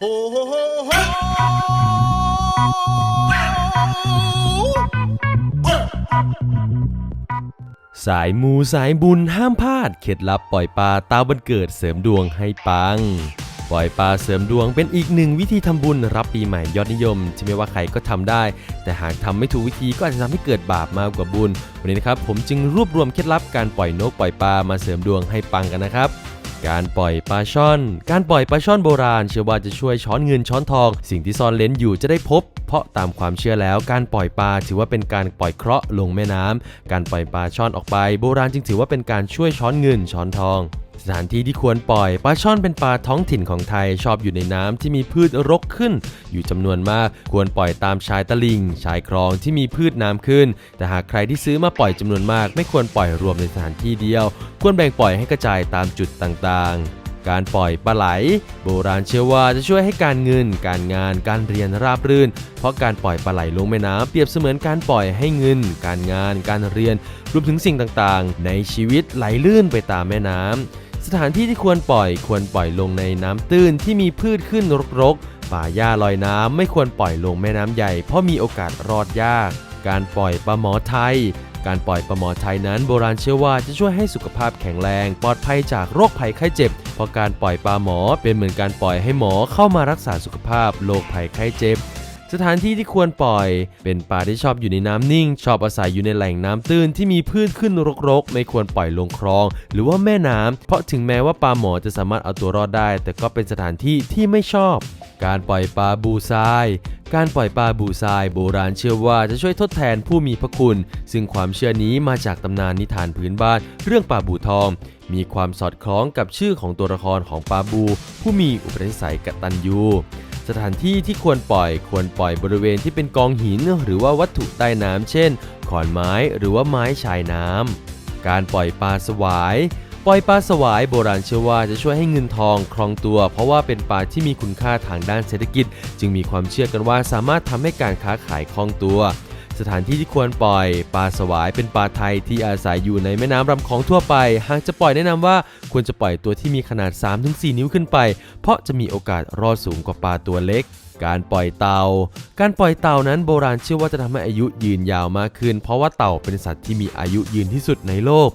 โอ้โหโหสายมูสายบุญห้ามพลาด เคล็ดลับปล่อยปลาตาบันเกิดเสริมดวงให้ปัง ปล่อยปลาเสริมดวงเป็นอีกหนึ่งวิธีทำบุญรับปีใหม่ยอดนิยม ที่ไม่ว่าใครก็ทำได้ แต่หากทำไม่ถูกวิธีก็อาจจะทำให้เกิดบาปมากกว่าบุญ วันนี้นะครับผมจึงรวบรวมเคล็ดลับการปล่อยนกปล่อยปลามาเสริมดวงให้ปังกันนะครับ การปล่อยปลาช่อน การปล่อยปลาช่อนโบราณ เชื่อว่าจะช่วยช้อนเงินช้อนทอง สิ่งที่ซ่อนเลนอยู่จะได้พบ เพราะตามความเชื่อแล้วการปล่อยปลาถือว่าเป็นการปล่อยเคราะห์ลงแม่น้ำการปล่อยปลาช่อนออกไป โบราณจึงถือว่าเป็นการช่วยช้อนเงินช้อนทอง สถานที่ที่ควรปล่อยปลาช่อนเป็นปลาท้องถิ่นของไทยชอบอยู่ในน้ำที่มีพืชรกขึ้น อยู่จำนวนมากควรปล่อยตามชายตลิ่ง ชายคลองที่มีพืชน้ำขึ้น แต่หากใครที่ซื้อมาปล่อยจำนวนมาก ไม่ควรปล่อยรวมในสถานที่เดียว ควรแบ่งปล่อยให้กระจายตามจุดต่างๆการปล่อยปลาไหล โบราณเชื่อว่าจะช่วยให้การเงิน การงาน การเรียนราบรื่น เพราะการปล่อยปลาไหลลงแม่น้ำเปรียบเสมือนการปล่อยให้เงิน การงาน การเรียนรวมถึงสิ่งต่างๆ ในชีวิตไหลลื่นไปตามแม่น้ำ สถานที่ที่ควรปล่อยควรปล่อยลงในน้ำตื้นที่มีพืชขึ้นรกๆ ป่าหญ้าลอยน้ำไม่ควรปล่อยลงแม่น้ำใหญ่เพราะมีโอกาสรอดยาก การปล่อยปลาหมอไทย การปล่อยปลาหมอไทยนั้นโบราณเชื่อว่าจะช่วยให้สุขภาพแข็งแรง ปลอดภัยจากโรคภัยไข้เจ็บ เพราะการปล่อยปลาหมอเป็นเหมือนการปล่อยให้หมอเข้ามารักษาสุขภาพโรคภัยไข้เจ็บ ถานที่ที่ควรปล่อย เป็นปลาที่ชอบอยู่ในน้ำนิ่ง ชอบอาศัยอยู่ในแหล่งน้ำตื้นที่มีพืชขึ้นรกๆ ไม่ควรปล่อยลงคลอง หรือว่าแม่น้ำเพราะถึงแม้ว่าปลาหมอจะสามารถเอาตัวรอดได้ แต่ก็เป็นสถานที่ที่ไม่ชอบ การปล่อยปลาบูทรายการปล่อยปลาบูทรายโบราณเชื่อว่าจะช่วยทดแทนผู้มีพระคุณ ซึ่งความเชื่อนี้มาจากตำนานนิทานพื้นบ้าน เรื่องปลาบูทอง มีความสอดคล้องกับชื่อของตัวละครของปลาบู ผู้มีอุปนิสัยกตัญญู สถานที่ที่ควรปล่อยควรปล่อยบริเวณที่เป็นกองหินหรือว่าวัตถุใต้น้ำเช่น ขอนไม้หรือว่าไม้ชายน้ำ การปล่อยปลาสวาย ปล่อยปลาสวายโบราณเชื่อว่าจะช่วยให้เงินทองครองตัว เพราะว่าเป็นปลาที่มีคุณค่าทางด้านเศรษฐกิจ จึงมีความเชื่อกันว่าสามารถทำให้การค้าขายคล่องตัว สถานที่ที่ควรปล่อยปลาสวายเป็นปลาไทยที่อาศัยอยู่ในแม่น้ำลำคลองทั่วไป หากจะปล่อยแนะนำว่าควรจะปล่อยตัวที่มีขนาด 3-4 นิ้วขึ้นไป เพราะจะมีโอกาสรอดสูงกว่าปลาตัวเล็กการปล่อยเต่า การปล่อยเต่านั้นโบราณเชื่อว่าจะทำให้อายุยืนยาวมากขึ้น เพราะว่าเต่าเป็นสัตว์ที่มีอายุยืนที่สุดในโลก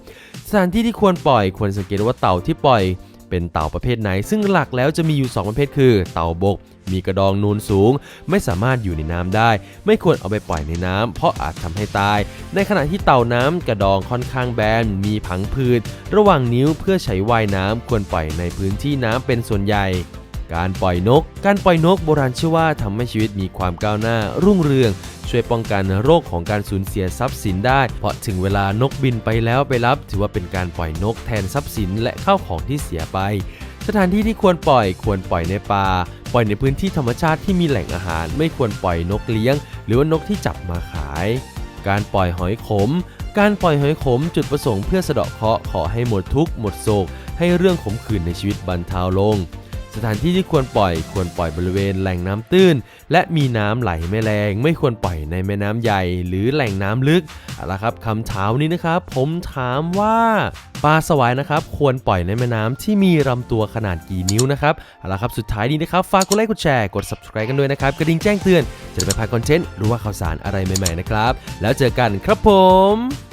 สถานที่ที่ควรปล่อยควรสังเกตว่าเต่าที่ปล่อย เป็นเต่าประเภทไหน ซึ่งหลักแล้วจะมีอยู่ 2 ประเภทคือ เต่าบก มีกระดองนูนสูง ไม่สามารถอยู่ในน้ำได้ ไม่ควรเอาไปปล่อยในน้ำเพราะอาจทำให้ตาย ในขณะที่เต่าน้ำกระดองค่อนข้างแบน มีผังผืดระหว่างนิ้วเพื่อใช้ว่ายน้ำควรปล่อยในพื้นที่น้ำเป็นส่วนใหญ่ การปล่อยนก การปล่อยนกโบราณเชื่อว่าทำให้ชีวิตมีความก้าวหน้า รุ่งเรือง ช่วยป้องกันโรคของการสูญเสียทรัพย์สินได้ เพราะถึงเวลานกบินไปแล้วไปรับ ถือว่าเป็นการปล่อยนกแทนทรัพย์สินและข้าวของที่เสียไป สถานที่ที่ควรปล่อยควรปล่อยในป่าปล่อยในพื้นที่ธรรมชาติที่มีแหล่งอาหาร ไม่ควรปล่อยนกเลี้ยง หรือว่านกที่จับมาขาย การปล่อยหอยขม การปล่อยหอยขมจุดประสงค์เพื่อสะเดาะเคราะห์ขอให้หมดทุกข์หมดโศก ให้เรื่องขมขื่นในชีวิตบรรเทาลง สถานที่ที่ควรปล่อยควรปล่อยบริเวณแหล่งน้ำตื้น และมีน้ำไหลไม่แรง ไม่ควรปล่อยในแม่น้ำใหญ่ หรือแหล่งน้ำลึกเอาละครับคำถามนี้นะครับ ผมถามว่าปลาสวายนะครับ ควรปล่อยในแม่น้ำที่มีลำตัวขนาดกี่นิ้วนะครับเอาละครับสุดท้ายนี้นะครับฝากกดไลค์กดแชร์กด subscribe กันด้วยนะครับกระดิ่งแจ้งเตือนจะได้ไม่พลาดคอนเทนต์หรือว่าข่าวสารอะไรใหม่ๆนะครับแล้วเจอกันครับผม